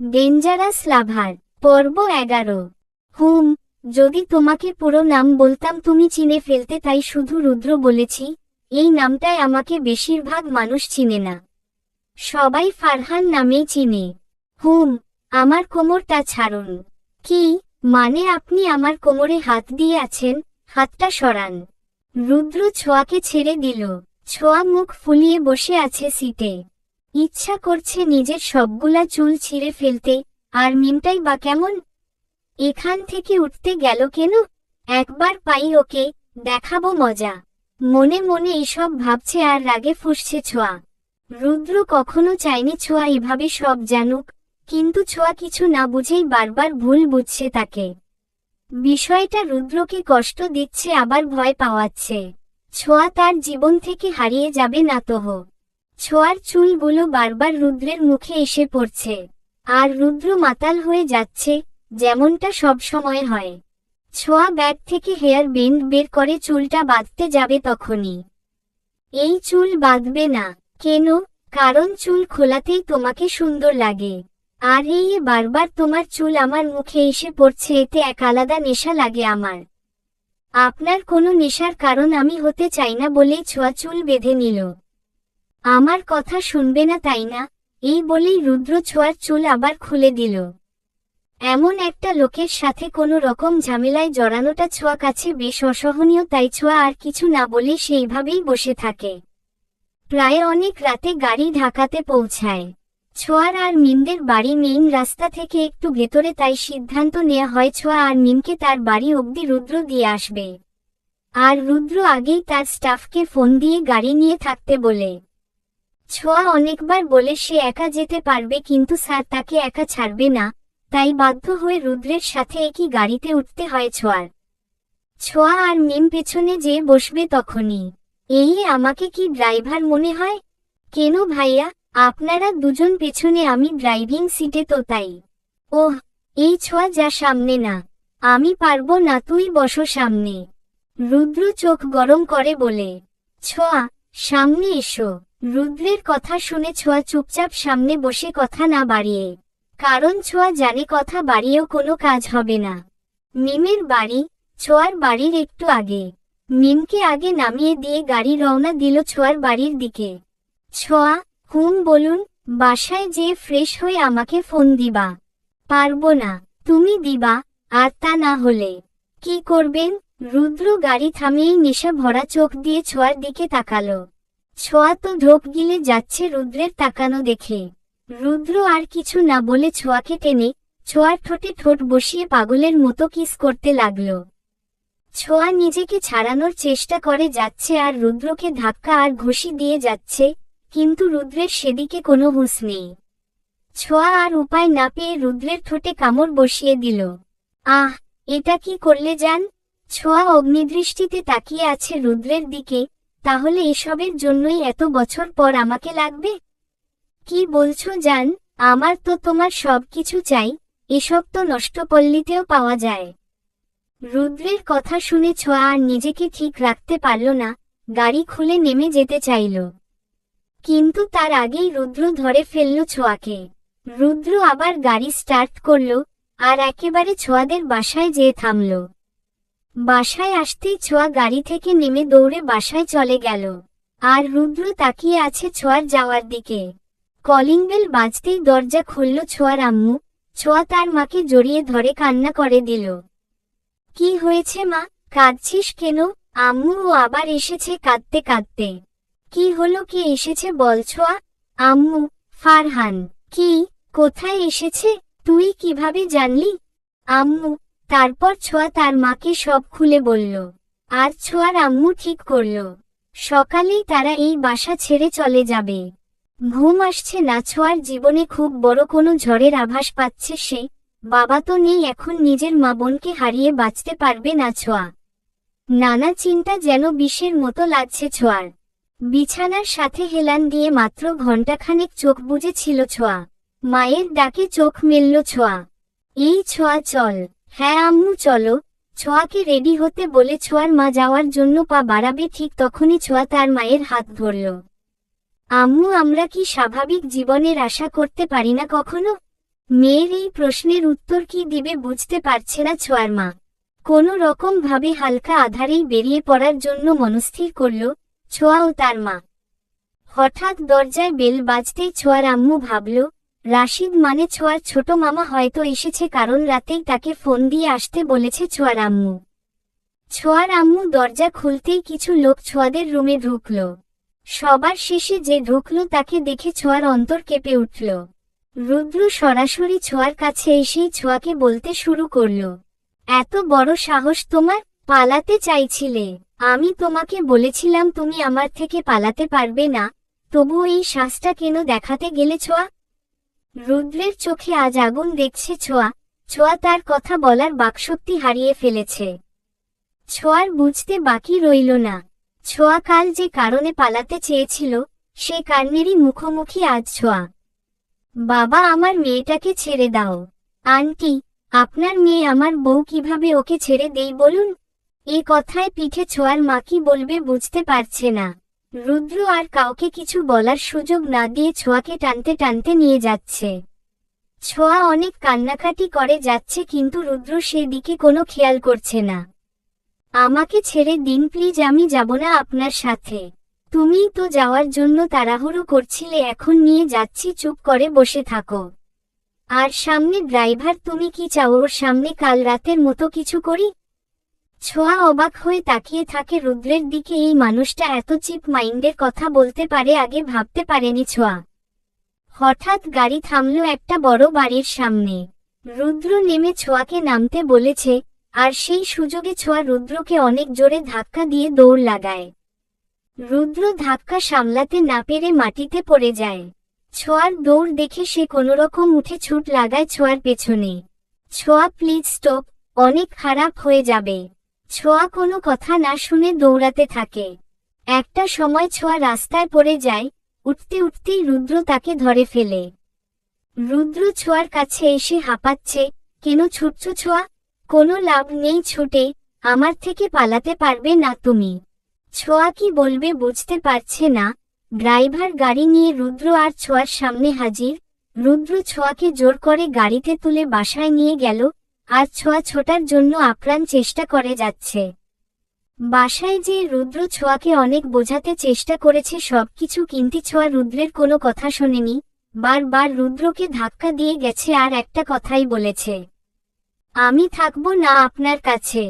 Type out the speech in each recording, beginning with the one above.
Dangerous লাভার পর্ব এগারো হুম, যদি তোমাকে পুরো নাম বলতাম তুমি চিনে ফেলতে তাই শুধু রুদ্র বলেছি, এই নামটায় আমাকে বেশিরভাগ মানুষ চিনে না। সবাই ফারহান নামেই চিনে। হুম, আমার কোমরটা ছাড়ুন। কি মানে আপনি আমার কোমরে হাত দিয়ে আছেন, হাতটা সরান। রুদ্র ছোঁয়াকে ছেড়ে দিল। ছোঁয়া মুখ ফুলিয়ে বসে আছে সিটে। ইচ্ছা করছে নিজের সবগুলা চুল ছিঁড়ে ফেলতে, আর মিমটাই বা কেমন? এখান থেকে উঠতে গেল কেন? একবার পাই ওকে, দেখাবো মজা। মনে মনে এসব ভাবছে আর রাগে ফুসছে ছোঁয়া। রুদ্র কখনো চায়নি ছোঁয়া এভাবে সব জানুক, কিন্তু ছোঁয়া কিছু না বুঝেই বারবার ভুল বুঝছে তাকে। বিষয়টা রুদ্রকে কষ্ট দিচ্ছে, আবার ভয় পাওয়াচ্ছে। ছোঁয়া তার জীবন থেকে হারিয়ে যাবে না তো। ছোঁয়ার চুলগুলো বারবার রুদ্রের মুখে এসে পড়ছে। আর রুদ্র মাতাল হয়ে যাচ্ছে, যেমনটা সব সময় হয়। ছোঁয়া ব্যাগ থেকে হেয়ার বেন্ড বের করে চুলটা বাঁধতে যাবে তখনই। এই চুল বাঁধবে না। কেন? কারণ চুল খোলাতেই তোমাকে সুন্দর লাগে। আর এই বারবার তোমার চুল আমার মুখে এসে পড়ছে, এতে এক আলাদা নেশা লাগে আমার। আপনার কোনো নেশার কারণ আমি হতে চাই না বলেই ছোঁয়া চুল বেঁধে নিল। আমার কথা শুনবে না তাই না? এই বলেই রুদ্র ছোঁয়ার চুল আবার খুলে দিল। এমন একটা লোকের সাথে কোনো রকম ঝামেলায় জড়ানোটা ছোঁয়া কাছে বেশ অসহনীয়, তাই ছোঁয়া আর কিছু না বলে সেইভাবেই বসে থাকে। প্রায় অনেক রাতে গাড়ি ঢাকাতে পৌঁছায়। ছোঁয়ার আর মিমদের বাড়ি মেইন রাস্তা থেকে একটু ভেতরে, তাই সিদ্ধান্ত নেওয়া হয় ছোঁয়া আর মিমকে তার বাড়ি অবধি রুদ্র দিয়ে আসবে। আর রুদ্র আগেই তার স্টাফকে ফোন দিয়ে গাড়ি নিয়ে থাকতে বলে ছোঁয়া অনেকবার বলে সে একা যেতে পারবে কিন্তু স্যার তাকে একা ছাড়বে না, তাই বাধ্য হয়ে রুদ্রের সাথে একই গাড়িতে উঠতে হয় ছোঁয়ার। ছোঁয়া আর মিম পেছনে যেয়ে বসবে তখনই। এই আমাকে কি ড্রাইভার মনে হয়? কেন ভাইয়া, আপনারা দুজন পেছনে আমি ড্রাইভিং সিটে তো তাই। ওহ, এই ছোঁয়া যা সামনে না। আমি পারব না, তুই বসো সামনে। রুদ্র চোখ গরম করে বলে, ছোঁয়া, সামনে এসো। রুদ্রের কথা শুনে ছোঁয়া চুপচাপ সামনে বসে কথা না বাড়িয়ে। কারণ ছোঁয়া জানে কথা বাড়িয়েও কোনো কাজ হবে না। মিমের বাড়ি, ছোঁয়ার বাড়ির একটু আগে। মিমকে আগে নামিয়ে দিয়ে গাড়ি রওনা দিল ছোঁয়ার বাড়ির দিকে। ছোঁয়া, হুম বলুন, বাসায় যেয়ে ফ্রেশ হয়ে আমাকে ফোন দিবা। পারব না, তুমি দিবা, আর তা না হলে। কি করবেন? রুদ্র গাড়ি থামিয়েই নেশা ভরা চোখ দিয়ে ছোঁয়ার দিকে তাকালো। ছোঁয়া তো ঢোক গিলে যাচ্ছে রুদ্রের তাকানো দেখে। রুদ্র আর কিছু না বলে ছোঁয়াকে টেনে ছোঁয়ার ঠোঁটে ঠোঁট বসিয়ে পাগলের মতো কিস করতে লাগল। ছোঁয়া নিজেকে ছাড়ানোর চেষ্টা করে যাচ্ছে আর রুদ্রকে ধাক্কা আর ঘষি দিয়ে যাচ্ছে, কিন্তু রুদ্রের সেদিকে কোনো হুঁশ নেই। ছোঁয়া আর উপায় না পেয়ে রুদ্রের ঠোঁটে কামড় বসিয়ে দিল। আহ, এটা কি করলে যান ছোঁয়া অগ্নিদৃষ্টিতে তাকিয়ে আছে রুদ্রের দিকে তাহলে এসবের জন্যই এত বছর পর আমাকে লাগবে? কি বলছো, জান? আমার তো তোমার সব কিছু চাই, এসব তো নষ্টপল্লীতেও পাওয়া যায়। রুদ্রের কথা শুনে ছোঁয়া আর নিজেকে ঠিক রাখতে পারল না, গাড়ি খুলে নেমে যেতে চাইল। কিন্তু তার আগেই রুদ্র ধরে ফেলল ছোঁয়াকে। রুদ্র আবার গাড়ি স্টার্ট করল, আর একেবারে ছোঁয়াদের বাসায় যেয়ে থামল। বাসায় আসতেই ছোঁয়া গাড়ি থেকে নেমে দৌড়ে বাসায় চলে গেল। আর রুদ্র তাকিয়ে আছে ছোঁয়ার যাওয়ার দিকে। কলিং বেল বাজতেই দরজা খুলল ছোঁয়ার আম্মু। ছোঁয়া তার মাকে জড়িয়ে ধরে কান্না করে দিল। কি হয়েছে মা? কাঁদছিস কেন? আম্মু ও আবার এসেছে কাঁদতে কাঁদতে। কি হলো, কে এসেছে বল ছোঁয়া? আম্মু, ফারহান, কি? কোথায় এসেছে? তুই কীভাবে জানলি? আম্মু তারপর ছোঁয়া তার মাকে সব খুলে বলল, আর ছোঁয়ার আম্মু ঠিক করল। সকালেই তারা এই বাসা ছেড়ে চলে যাবে। ঘুম আসছে না, ছোঁয়ার জীবনে খুব বড় কোনো ঝড়ের আভাস পাচ্ছে সে। বাবা তো নেই, এখন নিজের মা বোনকে হারিয়ে বাঁচতে পারবে না ছোঁয়া। নানা চিন্তা যেন বিষের মতো লাগছে ছোঁয়ার। বিছানার সাথে হেলান দিয়ে মাত্র ঘণ্টাখানেক চোখ বুঝেছিল ছোঁয়া। মায়ের ডাকে চোখ মেলল ছোঁয়া। এই ছোঁয়া চল। হ্যাঁ আম্মু, চলো। ছোঁয়াকে রেডি হতে বলে ছোঁয়ার মা যাওয়ার জন্য পা বাড়াবে ঠিক তখনই ছোঁয়া তার মায়ের হাত ধরল। আম্মু, আমরা কি স্বাভাবিক জীবনের আশা করতে পারি না কখনো? মেয়ের এই প্রশ্নের উত্তর কি দিবে বুঝতে পারছে না ছোঁয়ার মা। কোনো রকম ভাবে হালকা আধারেই বেরিয়ে পড়ার জন্য মনস্থির করল ছোঁয়া ও তার মা। হঠাৎ দরজায় বেল বাজতেই ছোঁয়ার আম্মু ভাবল রাশিদ মানে ছোঁয়ার ছোট মামা হয়তো এসেছে কারণ রাতেই তাকে ফোন দিয়ে আসতে বলেছে ছোঁয়ার আম্মু। ছোঁয়ার আম্মু দরজা খুলতেই কিছু লোক ছোঁয়াদের রুমে ঢুকল। সবার শেষে যে ঢুকল তাকে দেখে ছোঁয়ার অন্তর কেঁপে উঠল। রুদ্র সরাসরি ছোঁয়ার কাছে এসেই ছোঁয়াকে বলতে শুরু করল, এত বড় সাহস তোমার, পালাতে চাইছিলে। আমি তোমাকে বলেছিলাম তুমি আমার থেকে পালাতে পারবে না তবু এই শ্বাসটা কেন দেখাতে গেলে ছোঁয়া? রুদ্রের চোখে আজ আগুন দেখছে ছোঁয়া। ছোঁয়া তার কথা বলার বাকশক্তি হারিয়ে ফেলেছে। ছোঁয়ার বুঝতে বাকি রইল না। ছোঁয়া কাল যে কারণে পালাতে চেয়েছিল, সে কারণেরই মুখোমুখি আজ ছোঁয়া। বাবা, আমার মেয়েটাকে ছেড়ে দাও। আন্টি, আপনার মেয়ে আমার বউ কীভাবে ওকে ছেড়ে দেই বলুন? এ কথায় পিঠে ছোঁয়ার মা কি বলবে বুঝতে পারছে না। রুদ্র আর কাউকে কিছু বলার সুযোগ না দিয়ে ছোঁয়াকে টানতে টানতে নিয়ে যাচ্ছে। ছোঁয়া অনেক কান্নাকাটি করে যাচ্ছে কিন্তু রুদ্র সেদিকে কোনো খেয়াল করছে না। আমাকে ছেড়ে দিন প্লিজ, আমি যাব না আপনার সাথে। তুমিই তো যাওয়ার জন্য তাড়াহুড়ো করছিলে, এখন নিয়ে যাচ্ছি, চুপ করে বসে থাকো। আর সামনে ড্রাইভার, তুমি কি চাও ওর সামনে কাল রাতের মতো কিছু করি? ছোঁয়া অবাক হয়ে তাকিয়ে থাকে রুদ্রের দিকে। এই মানুষটা এত চিপ মাইন্ডের কথা বলতে পারে, আগে ভাবতে পারেনি ছোঁয়া। হঠাৎ গাড়ি থামল একটা বড় বাড়ির সামনে। রুদ্র নেমে ছোঁয়াকে নামতে বলেছে, আর সেই সুযোগে ছোঁয়া রুদ্রকে অনেক জোরে ধাক্কা দিয়ে দৌড় লাগায়। রুদ্র ধাক্কা সামলাতে না পেরে মাটিতে পড়ে যায়। ছোঁয়ার দৌড় দেখে সে কোনোরকম উঠে ছুট লাগায় ছোঁয়ার পেছনে। ছোঁয়া, প্লিজ স্টপ, অনেক খারাপ হয়ে যাবে। ছোঁয়া কোনো কথা না শুনে দৌড়াতে থাকে। একটা সময় ছোঁয়া রাস্তায় পড়ে যায়, উঠতে উঠতেই রুদ্র তাকে ধরে ফেলে। রুদ্র ছোঁয়ার কাছে এসে হাঁপাচ্ছে, কেন ছুটছ ছোঁয়া? কোনো লাভ নেই ছুটে, আমার থেকে পালাতে পারবে না তুমি। ছোঁয়া কি বলবে বুঝতে পারছে না। ড্রাইভার গাড়ি নিয়ে রুদ্র আর ছোঁয়ার সামনে হাজির। রুদ্র ছোঁয়াকে জোর করে গাড়িতে তুলে বাসায় নিয়ে গেল আর ছোঁয়া ছোটার জন্য আপ্রাণ চেষ্টা করে যাচ্ছে। বাসায় যে রুদ্র ছোঁয়াকে অনেক বোঝাতে চেষ্টা করেছে, সবকিছু কিন্তু ছোঁয়া রুদ্রের কোনো কথা শোনেনি। বারবার রুদ্রকে ধাক্কা দিয়ে গেছে আর একটা কথাই বলেছে, আমি থাকব না আপনার কাছে।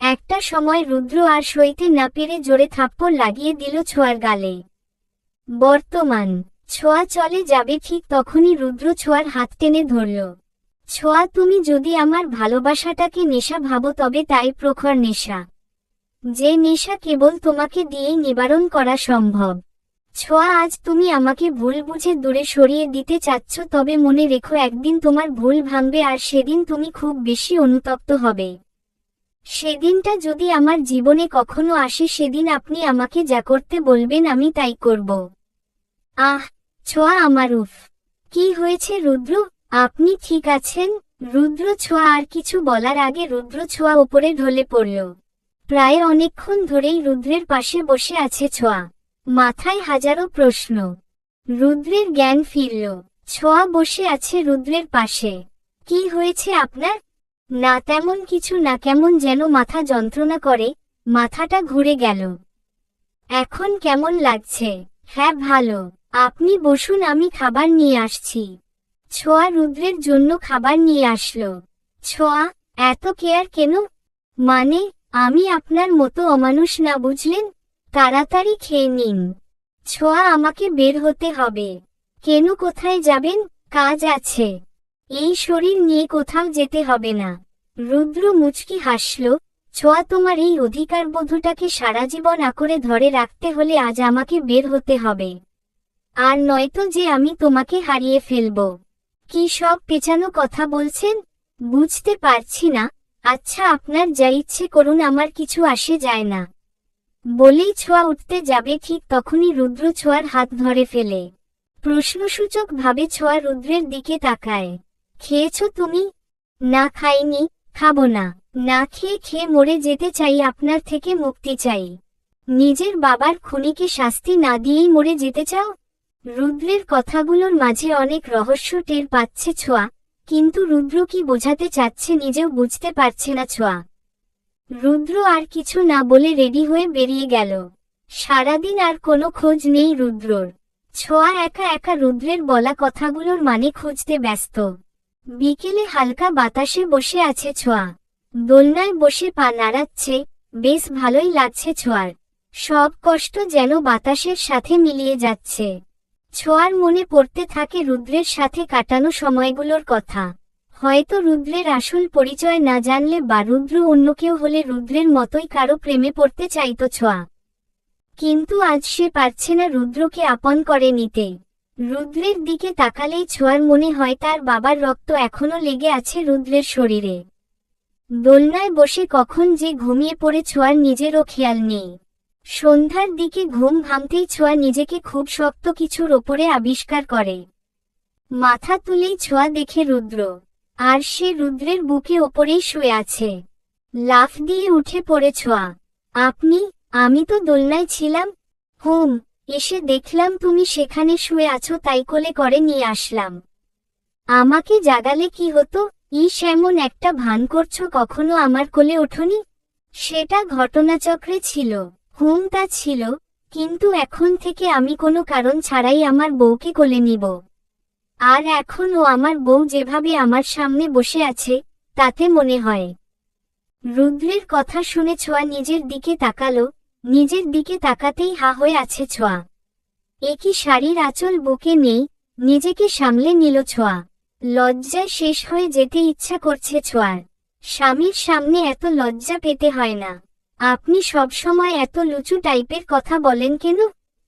একটা সময় রুদ্র আর সইতে না পেরে জোরে থাপ্পড় লাগিয়ে দিল ছোঁয়ার গালে। বর্তমান ছোঁয়া চলে যাবে ঠিক তখনই রুদ্র ছোঁয়ার হাত টেনে ধরল। ছোঁয়া, তুমি যদি আমার ভালোবাসাটাকে নেশা ভাবো, তবে তাই প্রখর নেশা। যে নেশা কেবল তোমাকে দিয়েই নিবারণ করা সম্ভব। ছোঁয়া, আজ তুমি আমাকে ভুল বুঝে দূরে সরিয়ে দিতে চাচ্ছ, তবে মনে রেখো একদিন তোমার ভুল ভাঙবে আর সেদিন তুমি খুব বেশি অনুতপ্ত হবে। সেদিনটা যদি আমার জীবনে কখনো আসে, সেদিন আপনি আমাকে যা করতে বলবেন আমি তাই করব। আহ, ছোঁয়া, আমার উফ। কি হয়েছে, রুদ্র? আপনি ঠিক আছেন? রুদ্র ছোঁয়া আর কিছু বলার আগে রুদ্র ছোঁয়া ওপরে ঢলে পড়ল। প্রায় অনেকক্ষণ ধরেই রুদ্রের পাশে বসে আছে ছোঁয়া। মাথায় হাজারো প্রশ্ন। রুদ্রের জ্ঞান ফিরল। ছোঁয়া বসে আছে রুদ্রের পাশে। কি হয়েছে আপনার? না তেমন কিছু না, কেমন যেন মাথা যন্ত্রণা করে, মাথাটা ঘুরে গেল। এখন কেমন লাগছে? হ্যাঁ ভালো। আপনি বসুন, আমি খাবার নিয়ে আসছি। ছোঁয়া রুদ্রের জন্য খাবার নিয়ে আসলো। ছোঁয়া, এত কেয়ার কেন? মানে আমি আপনার মতো অমানুষ না বুঝলেন? তাড়াতাড়ি খেয়ে নিন। ছোঁয়া আমাকে বের হতে হবে। কেন কোথায় যাবেন? কাজ আছে। এই শরীর নিয়ে কোথাও যেতে হবে না। রুদ্র মুচকি হাসল, ছোঁয়া তোমার এই অধিকার অধিকারবোধটাকে সারা জীবন আঁকড়ে ধরে রাখতে হলে আজ আমাকে বের হতে হবে। আর নয়তো যে আমি তোমাকে হারিয়ে ফেলব। কি সব পেছানো কথা বলছেন? বুঝতে পারছি না। আচ্ছা আপনার যা ইচ্ছে করুন, আমার কিছু আসে যায় না। বলেই ছোঁয়া উঠতে যাবে ঠিক তখনই রুদ্র ছোঁয়ার হাত ধরে ফেলে। প্রশ্নসূচক ভাবে ছোঁয়া রুদ্রের দিকে তাকায়। খেয়েছ তুমি? না খাইনি, খাব না। না খেয়ে খেয়ে মরে যেতে চাই, আপনার থেকে মুক্তি চাই। নিজের বাবার খুনিকে শাস্তি না দিয়েই মরে যেতে চাও? রুদ্রের কথাগুলোর মাঝে অনেক রহস্য টের পাচ্ছে ছোঁয়া, কিন্তু রুদ্র কি বোঝাতে চাচ্ছে নিজেও বুঝতে পারছে না ছোঁয়া। রুদ্র আর কিছু না বলে রেডি হয়ে বেরিয়ে গেল। সারাদিন আর কোনো খোঁজ নেই রুদ্রর। ছোঁয়া একা একা রুদ্রের বলা কথাগুলোর মানে খুঁজতে ব্যস্ত। বিকেলে হালকা বাতাসে বসে আছে ছোঁয়া। দোলনায় বসে পা নাড়াচ্ছে, বেশ ভালোই লাগছে ছোঁয়ার। সব কষ্ট যেন বাতাসের সাথে মিলিয়ে যাচ্ছে। ছোঁয়ার মনে পড়তে থাকে রুদ্রের সাথে কাটানো সময়গুলোর কথা। হয়তো রুদ্রের আসল পরিচয় না জানলে বা রুদ্র অন্য কেউ হলে রুদ্রের মতোই কারও প্রেমে পড়তে চাইতো ছোঁয়া। কিন্তু আজ সে পারছে না রুদ্রকে আপন করে নিতে। রুদ্রের দিকে তাকালেই ছোঁয়ার মনে হয় তার বাবার রক্ত এখনও লেগে আছে রুদ্রের শরীরে। দোলনায় বসে কখন যে ঘুমিয়ে পড়ে ছোঁয়ার নিজেরও খেয়াল নেই। সন্ধ্যার দিকে ঘুম ভাঙতেই ছোঁয়া নিজেকে খুব শক্ত কিছুর ওপরে আবিষ্কার করে। মাথা তুলেই ছোঁয়া দেখে রুদ্র। আর সে রুদ্রের বুকে ওপরেই শুয়ে আছে। লাফ দিয়ে উঠে পড়ে ছোঁয়া। আপনি, আমি তো দোলনায় ছিলাম। হুম, এসে দেখলাম তুমি সেখানে শুয়ে আছো তাই কোলে করে নিয়ে আসলাম। আমাকে জাগালে কি হতো? ইস, এমন একটা ভান করছ কখনো আমার কোলে ওঠনি? সেটা ঘটনাচক্রে ছিল। হুম তা ছিল, কিন্তু এখন থেকে আমি কোনো কারণ ছাড়াই আমার বউকে কোলে নিব। আর এখন ও আমার বউ যেভাবে আমার সামনে বসে আছে, তাতে মনে হয়। রুদ্রের কথা শুনে ছোঁয়া নিজের দিকে তাকালো, নিজের দিকে তাকাতেই হা হয়ে আছে ছোঁয়া। একই শাড়ির আঁচল বুকে নেই, নিজেকে সামলে নিল ছোঁয়া। লজ্জায় শেষ হয়ে যেতে ইচ্ছা করছে ছোঁয়ার। স্বামীর সামনে এত লজ্জা পেতে হয় না। আপনি সব সময় এত লুচু টাইপের কথা বলেন কেন?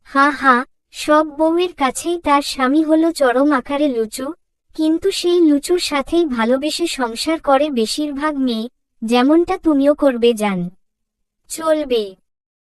হা হা, সব বউয়ের কাছেই তার স্বামী হল চরম আকারে লুচু, কিন্তু সেই লুচুর সাথেই ভালোবেসে সংসার করে বেশিরভাগ মেয়ে, যেমনটা তুমিও করবে যান চলবে।